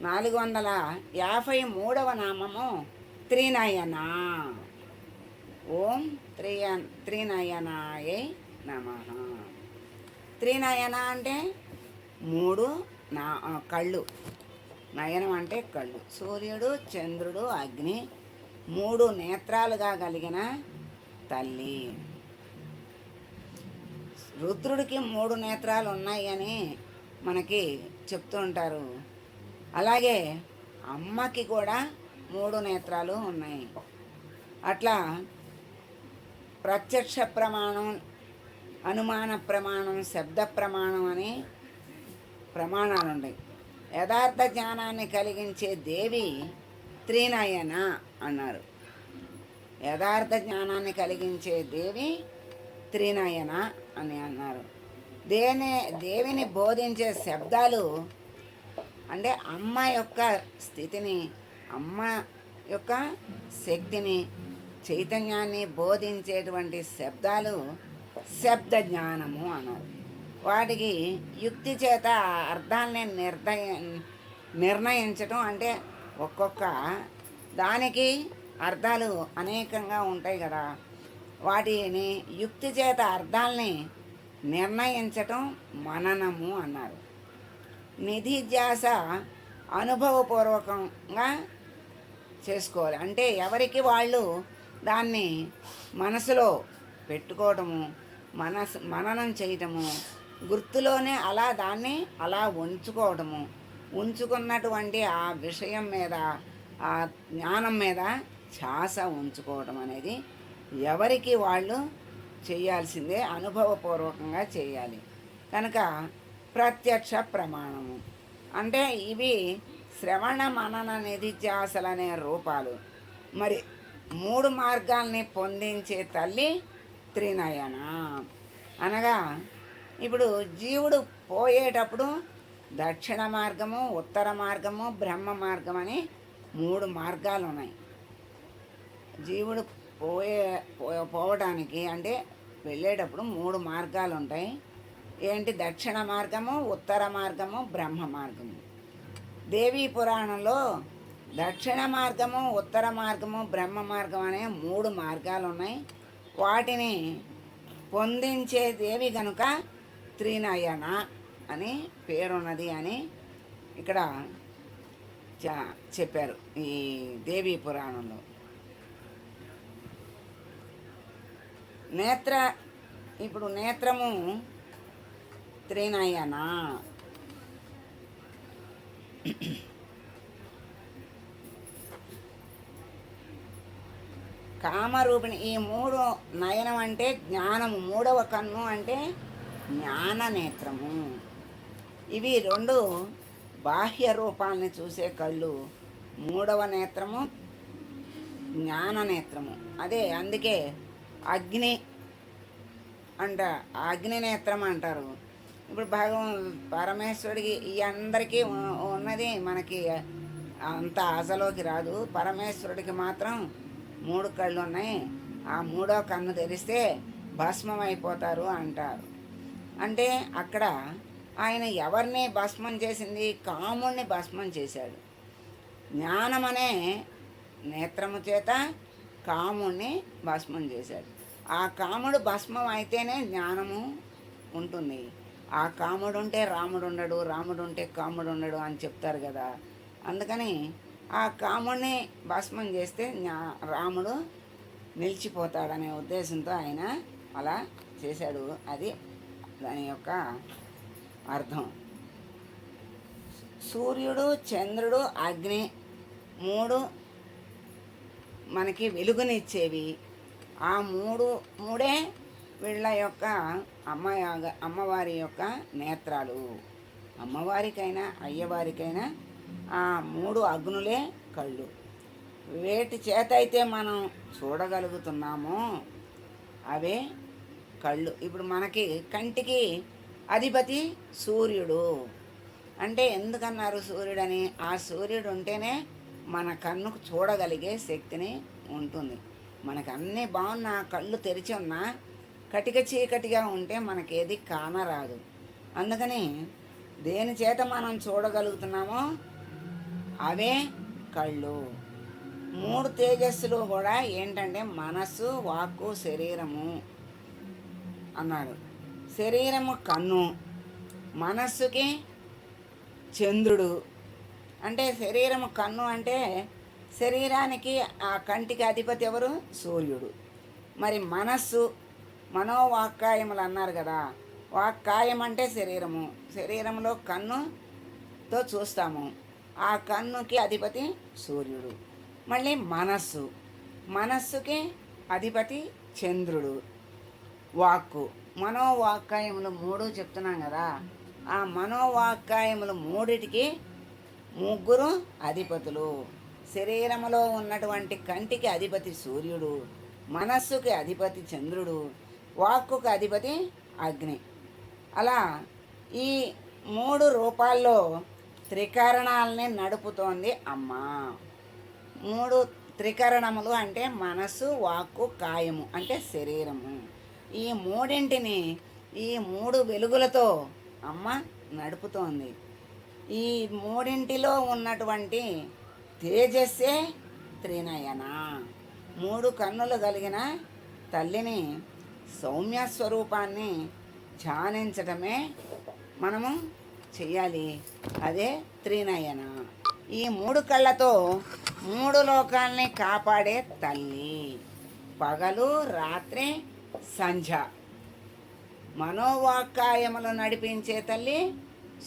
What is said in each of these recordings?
నాలుగు వందల యాభై మూడవ నామము త్రినయన. ఓం త్రియ త్రినయనాయ నమ. త్రినయన అంటే మూడు నా కళ్ళు. నయనం అంటే కళ్ళు. సూర్యుడు చంద్రుడు అగ్ని మూడు నేత్రాలుగా కలిగిన తల్లి. రుద్రుడికి మూడు నేత్రాలు ఉన్నాయని మనకి చెప్తూ ఉంటారు. అలాగే అమ్మకి కూడా మూడు నేత్రాలు ఉన్నాయి. అట్లా ప్రత్యక్ష ప్రమాణం అనుమాన ప్రమాణం శబ్ద ప్రమాణం అని ప్రమాణాలు ఉన్నాయి యథార్థ జ్ఞానాన్ని కలిగించే దేవి త్రినయన అన్నారు. యథార్థ జ్ఞానాన్ని కలిగించే దేవి త్రినయన అని అన్నారు. దేనే దేవిని బోధించే శబ్దాలు అంటే అమ్మ యొక్క స్థితిని అమ్మ యొక్క శక్తిని చైతన్యాన్ని బోధించేటువంటి శబ్దాలు శబ్ద జ్ఞానము అన్నారు. వాటికి యుక్తి చేత అర్థాలని అర్థాన్ని నిర్ణయ నిర్ణయించటం అంటే ఒక్కొక్క దానికి అర్థాలు అనేకంగా ఉంటాయి కదా. వాటిని యుక్తి చేత అర్థాల్ని నిర్ణయించటం మననము అన్నారు. నిధిధ్యాస అనుభవపూర్వకంగా చేసుకోవాలి. అంటే ఎవరికి వాళ్ళు దాన్ని మనసులో పెట్టుకోవటము మనసు మననం చేయటము గుర్తులోనే అలా దాన్ని అలా ఉంచుకోవటము ఉంచుకున్నటువంటి ఆ విషయం మీద ఆ జ్ఞానం మీద ఛాస ఉంచుకోవటం అనేది ఎవరికి వాళ్ళు చేయాల్సిందే అనుభవపూర్వకంగా చేయాలి. కనుక ప్రత్యక్ష ప్రమాణము. అంటే ఇవి శ్రవణ మనన నిధిధ్యాసలు అనే రూపాలు. మరి మూడు మార్గాల్ని పొందించే తల్లి త్రినయన? అనగా ఇప్పుడు జీవుడు పోయేటప్పుడు దక్షిణ మార్గము ఉత్తర మార్గము బ్రహ్మ మార్గం అని మూడు మార్గాలు ఉన్నాయి జీవుడు పోయే పో- పోవడానికి అంటే వెళ్ళేటప్పుడు మూడు మార్గాలు ఉంటాయి ఏంటి దక్షిణ మార్గము ఉత్తర మార్గము బ్రహ్మ మార్గము. దేవీ పురాణంలో దక్షిణ మార్గము ఉత్తర మార్గము బ్రహ్మ మార్గం అనే మూడు మార్గాలు ఉన్నాయి వాటిని పొందించే దేవి కనుక త్రినయన అని పేరున్నది అని ఇక్కడ చెప్పారు ఈ దేవీ పురాణంలో. నేత్ర ఇప్పుడు నేత్రము త్రినయన కామరూపిణి ఈ మూడు నయనం అంటే జ్ఞానము మూడవ కన్ను అంటే జ్ఞాన నేత్రము ఇవి రెండు బాహ్య రూపాలని చూసే కళ్ళు మూడవ నేత్రము జ్ఞాన నేత్రము అదే అందుకే అగ్ని అంట అగ్ని నేత్రం అంటారు. ఇప్పుడు భగవం పరమేశ్వరుడికి ఈ అందరికీ ఉన్నది మనకి అంత ఆశలోకి రాదు. పరమేశ్వరుడికి మాత్రం మూడు కళ్ళు ఉన్నాయి. ఆ మూడో కన్ను తెరిస్తే భస్మం అయిపోతారు అంటారు. అంటే అక్కడ ఆయన ఎవరిని భస్మం చేసింది? కాముణ్ణి భస్మం చేశాడు. జ్ఞానమనే నేత్రము చేత కాముణ్ణి భస్మం చేశాడు. ఆ కాముడు భస్మం అయితేనే జ్ఞానము ఉంటుంది. ఆ కాముడు ఉంటే రాముడు ఉండడు రాముడు ఉంటే కాముడు ఉండడు అని చెప్తారు కదా. అందుకని ఆ కాముడిని భస్మం చేస్తే రాముడు నిలిచిపోతాడనే ఉద్దేశంతో ఆయన అలా చేశాడు. అది దాని యొక్క అర్థం. సూర్యుడు చంద్రుడు అగ్ని మూడు మనకి వెలుగునిచ్చేవి. ఆ మూడు మూడే వీళ్ళ యొక్క అమ్మ అమ్మవారి యొక్క నేత్రాలు. అమ్మవారికైనా అయ్యవారికైనా ఆ మూడు అగ్నులే కళ్ళు. వేటి చేత అయితే మనం చూడగలుగుతున్నామో అవే కళ్ళు. ఇప్పుడు మనకి కంటికి అధిపతి సూర్యుడు. అంటే ఎందుకన్నారు సూర్యుడని? ఆ సూర్యుడు ఉంటేనే మన కన్నుకు చూడగలిగే శక్తిని ఉంటుంది. మనకు అన్నీ బాగున్నా కళ్ళు తెరిచి ఉన్నా కటిక చీకటిగా ఉంటే మనకేది కానరాదు. అందుకని దేని చేత మనం చూడగలుగుతున్నామో అవే కళ్ళు. మూడు తేజస్సులు కూడా ఏంటంటే మనస్సు వాక్కు శరీరము అన్నాడు శరీరము కన్ను మనస్సుకి చంద్రుడు. అంటే శరీరము కన్ను అంటే శరీరానికి ఆ కంటికి అధిపతి ఎవరు? సూర్యుడు. మరి మనస్సు మనోవాక్కాయములు అన్నారు కదా వాక్కాయం అంటే శరీరము. శరీరంలో కన్నుతో చూస్తాము. ఆ కన్నుకి అధిపతి సూర్యుడు. మళ్ళీ మనస్సు. మనస్సుకి అధిపతి చంద్రుడు. వాక్కు. మనోవాక్కాయములు మూడు చెప్తున్నాం కదా ఆ మనోవాక్కాయములు మూడిటికి ముగ్గురు అధిపతులు. శరీరములో ఉన్నటువంటి కంటికి అధిపతి సూర్యుడు. మనస్సుకి అధిపతి చంద్రుడు. వాక్కుకు అధిపతి అగ్ని. అలా ఈ మూడు రూపాల్లో త్రికరణాలని నడుపుతోంది అమ్మ. మూడు త్రికరణములు అంటే మనస్సు వాక్కు కాయము అంటే శరీరము. ఈ మూడింటిని ఈ మూడు వెలుగులతో అమ్మ నడుపుతోంది. ఈ మూడింటిలో ఉన్నటువంటి తేజస్సే త్రినయన. మూడు కన్నులు కలిగిన తల్లిని సౌమ్య స్వరూపాన్ని ధ్యానించడమే మనము చేయాలి అదే త్రినయన. ఈ మూడు కళ్ళతో మూడు లోకాల్ని కాపాడే తల్లి. పగలు రాత్రి సంధ్య. మనోవాక్కాయములు నడిపించే తల్లి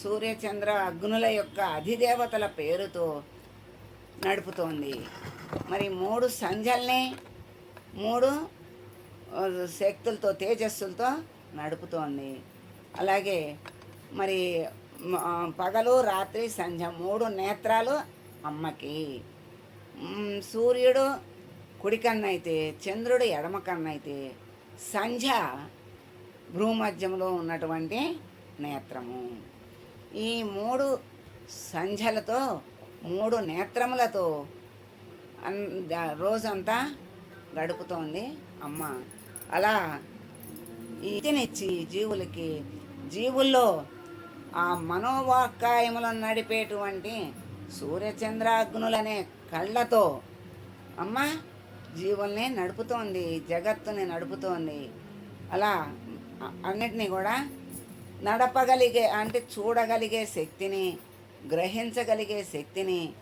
సూర్యచంద్ర అగ్నుల యొక్క అధిదేవతల పేరుతో నడుపుతోంది. మరి మూడు సంధ్యల్ని మూడు శక్తులతో తేజస్సులతో నడుపుతోంది. అలాగే మరి పగలు రాత్రి సంధ్య మూడు నేత్రాలు అమ్మకి. సూర్యుడు కుడి కన్నైతే చంద్రుడు ఎడమ కన్నైతే సంధ్య భ్రూమధ్యంలో ఉన్నటువంటి నేత్రము. ఈ మూడు సంధ్యలతో మూడు నేత్రములతో అన్ రోజంతా గడుపుతోంది అమ్మ. అలా ఇతినిచ్చి జీవులకి జీవుల్లో ఆ మనోవాక్కాయములను నడిపేటువంటి సూర్యచంద్రాగ్నులనే కళ్ళతో అమ్మ జీవుల్ని నడుపుతోంది జగత్తుని నడుపుతోంది. అలా అన్నిటినీ కూడా నడపగలిగే అంటే చూడగలిగే శక్తిని గ్రహించగలిగే శక్తిని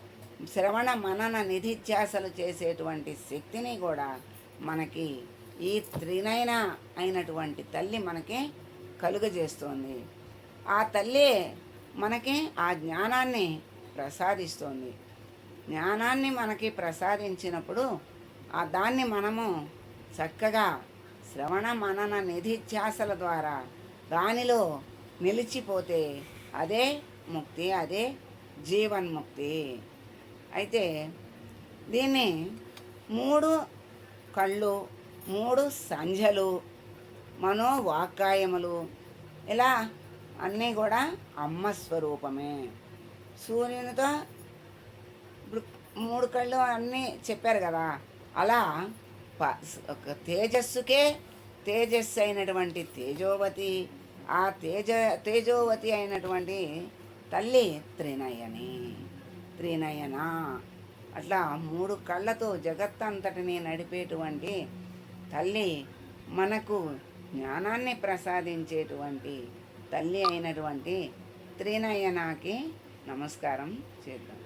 శ్రవణ మనన నిధిధ్యాసలు చేసేటువంటి శక్తిని కూడా మనకి ఈ త్రినయన అయినటువంటి తల్లి మనకి కలుగజేస్తోంది. ఆ తల్లి మనకి ఆ జ్ఞానాన్ని ప్రసాదిస్తోంది. జ్ఞానాన్ని మనకి ప్రసాదించినప్పుడు ఆ దాన్ని మనము చక్కగా శ్రవణ మనన నిధిధ్యాసల ద్వారా దానిలో నిలిచిపోతే అదే ముక్తి అదే జీవన్ముక్తి అయితే దీన్ని మూడు కళ్ళు మూడు సంధ్యలు మనోవాకాయములు ఇలా అన్నీ కూడా అమ్మ స్వరూపమే. సూర్యునితో ఇప్పుడు మూడు కళ్ళు అన్నీ చెప్పారు కదా. అలా ఒక తేజస్సుకే తేజస్సు అయినటువంటి తేజోవతి ఆ తేజ తేజోవతి అయినటువంటి తల్లి త్రినయని త్రినయన. అట్లా మూడు కళ్ళతో జగత్తంతటిని నడిపేటువంటి తల్లి మనకు జ్ఞానాన్ని ప్రసాదించేటువంటి తల్లి అయినటువంటి త్రినయనాకి నమస్కారం చేద్దాం.